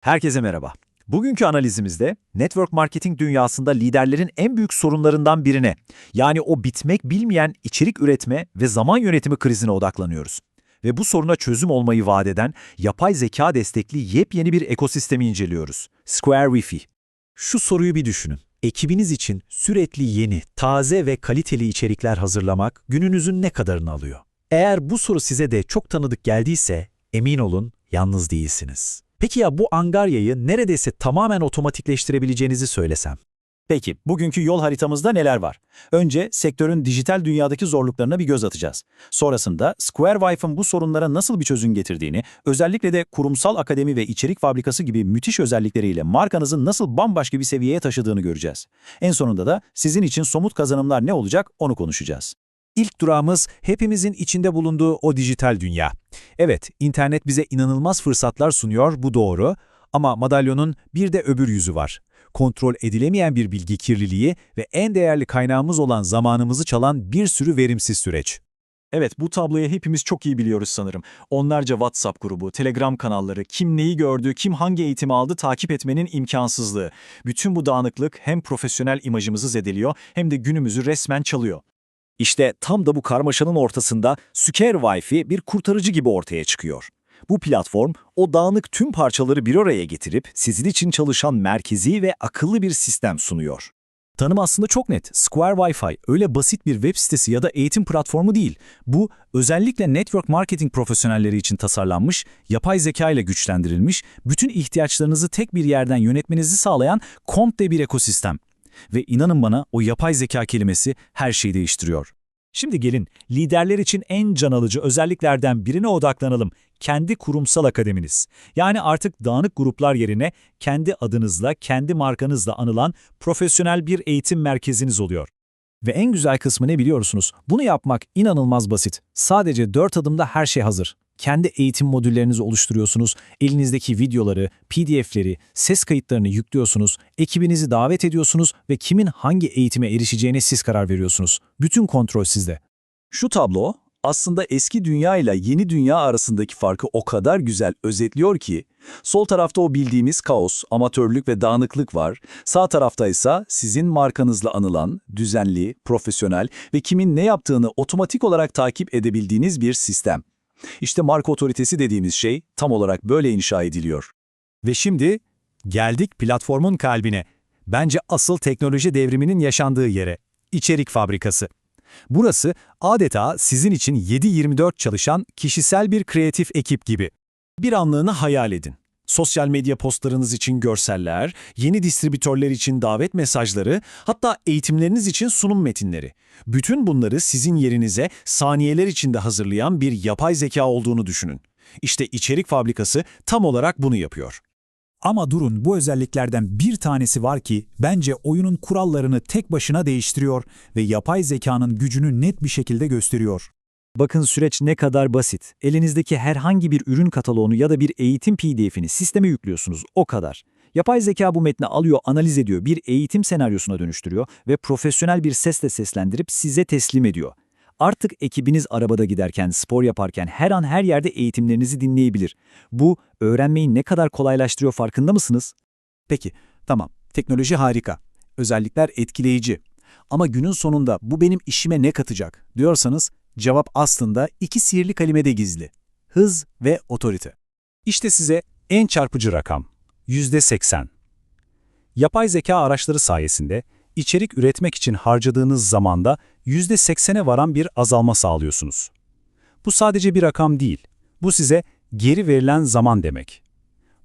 Herkese merhaba. Bugünkü analizimizde network marketing dünyasında liderlerin en büyük sorunlarından birine, yani o bitmek bilmeyen içerik üretme ve zaman yönetimi krizine odaklanıyoruz. Ve bu soruna çözüm olmayı vaat eden yapay zeka destekli yepyeni bir ekosistemi inceliyoruz. Square Wi-Fi. Şu soruyu bir düşünün. Ekibiniz için sürekli yeni, taze ve kaliteli içerikler hazırlamak gününüzün ne kadarını alıyor? Eğer bu soru size de çok tanıdık geldiyse, emin olun yalnız değilsiniz. Peki ya bu angaryayı neredeyse tamamen otomatikleştirebileceğinizi söylesem? Peki, bugünkü yol haritamızda neler var? Önce sektörün dijital dünyadaki zorluklarına bir göz atacağız. Sonrasında Square Wife'ın bu sorunlara nasıl bir çözüm getirdiğini, özellikle de kurumsal akademi ve içerik fabrikası gibi müthiş özellikleriyle markanızı nasıl bambaşka bir seviyeye taşıdığını göreceğiz. En sonunda da sizin için somut kazanımlar ne olacak onu konuşacağız. İlk durağımız hepimizin içinde bulunduğu o dijital dünya. Evet, internet bize inanılmaz fırsatlar sunuyor, bu doğru. Ama madalyonun bir de öbür yüzü var. Kontrol edilemeyen bir bilgi kirliliği ve en değerli kaynağımız olan zamanımızı çalan bir sürü verimsiz süreç. Evet, bu tabloyu hepimiz çok iyi biliyoruz sanırım. Onlarca WhatsApp grubu, Telegram kanalları, kim neyi gördü, kim hangi eğitimi aldı takip etmenin imkansızlığı. Bütün bu dağınıklık hem profesyonel imajımızı zedeliyor hem de günümüzü resmen çalıyor. İşte tam da bu karmaşanın ortasında Square Wi-Fi bir kurtarıcı gibi ortaya çıkıyor. Bu platform o dağınık tüm parçaları bir araya getirip sizin için çalışan merkezi ve akıllı bir sistem sunuyor. Tanım aslında çok net. Square Wi-Fi öyle basit bir web sitesi ya da eğitim platformu değil. Bu özellikle network marketing profesyonelleri için tasarlanmış, yapay zeka ile güçlendirilmiş, bütün ihtiyaçlarınızı tek bir yerden yönetmenizi sağlayan komple bir ekosistem. Ve inanın bana o yapay zeka kelimesi her şeyi değiştiriyor. Şimdi gelin liderler için en can alıcı özelliklerden birine odaklanalım. Kendi kurumsal akademiniz. Yani artık dağınık gruplar yerine kendi adınızla, kendi markanızla anılan profesyonel bir eğitim merkeziniz oluyor. Ve en güzel kısmı ne biliyorsunuz? Bunu yapmak inanılmaz basit. Sadece 4 adımda her şey hazır. Kendi eğitim modüllerinizi oluşturuyorsunuz, elinizdeki videoları, pdf'leri, ses kayıtlarını yüklüyorsunuz, ekibinizi davet ediyorsunuz ve kimin hangi eğitime erişeceğine siz karar veriyorsunuz. Bütün kontrol sizde. Şu tablo aslında eski dünya ile yeni dünya arasındaki farkı o kadar güzel özetliyor ki, sol tarafta o bildiğimiz kaos, amatörlük ve dağınıklık var, sağ tarafta ise sizin markanızla anılan, düzenli, profesyonel ve kimin ne yaptığını otomatik olarak takip edebildiğiniz bir sistem. İşte marka otoritesi dediğimiz şey tam olarak böyle inşa ediliyor. Ve şimdi geldik platformun kalbine. Bence asıl teknoloji devriminin yaşandığı yere. İçerik fabrikası. Burası adeta sizin için 7-24 çalışan kişisel bir kreatif ekip gibi. Bir anlığını hayal edin. Sosyal medya postlarınız için görseller, yeni distribütörler için davet mesajları, hatta eğitimleriniz için sunum metinleri. Bütün bunları sizin yerinize saniyeler içinde hazırlayan bir yapay zeka olduğunu düşünün. İşte içerik fabrikası tam olarak bunu yapıyor. Ama durun bu özelliklerden bir tanesi var ki bence oyunun kurallarını tek başına değiştiriyor ve yapay zekanın gücünü net bir şekilde gösteriyor. Bakın süreç ne kadar basit. Elinizdeki herhangi bir ürün kataloğunu ya da bir eğitim pdf'ini sisteme yüklüyorsunuz, o kadar. Yapay zeka bu metni alıyor, analiz ediyor, bir eğitim senaryosuna dönüştürüyor ve profesyonel bir sesle seslendirip size teslim ediyor. Artık ekibiniz arabada giderken, spor yaparken her an her yerde eğitimlerinizi dinleyebilir. Bu, öğrenmeyi ne kadar kolaylaştırıyor farkında mısınız? Peki, tamam. Teknoloji harika. Özellikler etkileyici. Ama günün sonunda bu benim işime ne katacak diyorsanız cevap aslında iki sihirli kalimede gizli. Hız ve otorite. İşte size en çarpıcı rakam. %80. Yapay zeka araçları sayesinde içerik üretmek için harcadığınız zamanda %80'e varan bir azalma sağlıyorsunuz. Bu sadece bir rakam değil, bu size geri verilen zaman demek.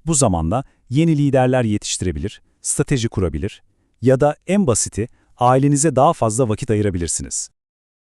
Bu zamanla yeni liderler yetiştirebilir, strateji kurabilir ya da en basiti ailenize daha fazla vakit ayırabilirsiniz.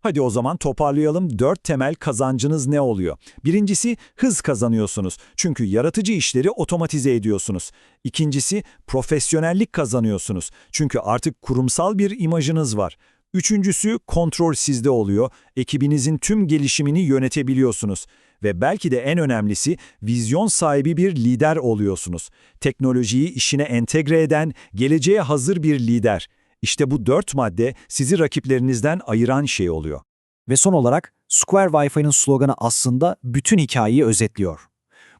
Hadi o zaman toparlayalım. Dört temel kazancınız ne oluyor? Birincisi hız kazanıyorsunuz. Çünkü yaratıcı işleri otomatize ediyorsunuz. İkincisi profesyonellik kazanıyorsunuz. Çünkü artık kurumsal bir imajınız var. Üçüncüsü kontrol sizde oluyor. Ekibinizin tüm gelişimini yönetebiliyorsunuz. Ve belki de en önemlisi vizyon sahibi bir lider oluyorsunuz. Teknolojiyi işine entegre eden, geleceğe hazır bir lider. İşte bu dört madde sizi rakiplerinizden ayıran şey oluyor. Ve son olarak Square Wi-Fi'nin sloganı aslında bütün hikayeyi özetliyor.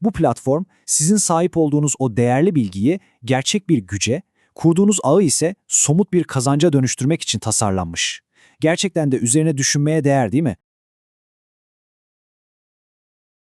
Bu platform sizin sahip olduğunuz o değerli bilgiyi gerçek bir güce, kurduğunuz ağı ise somut bir kazanca dönüştürmek için tasarlanmış. Gerçekten de üzerine düşünmeye değer değil mi?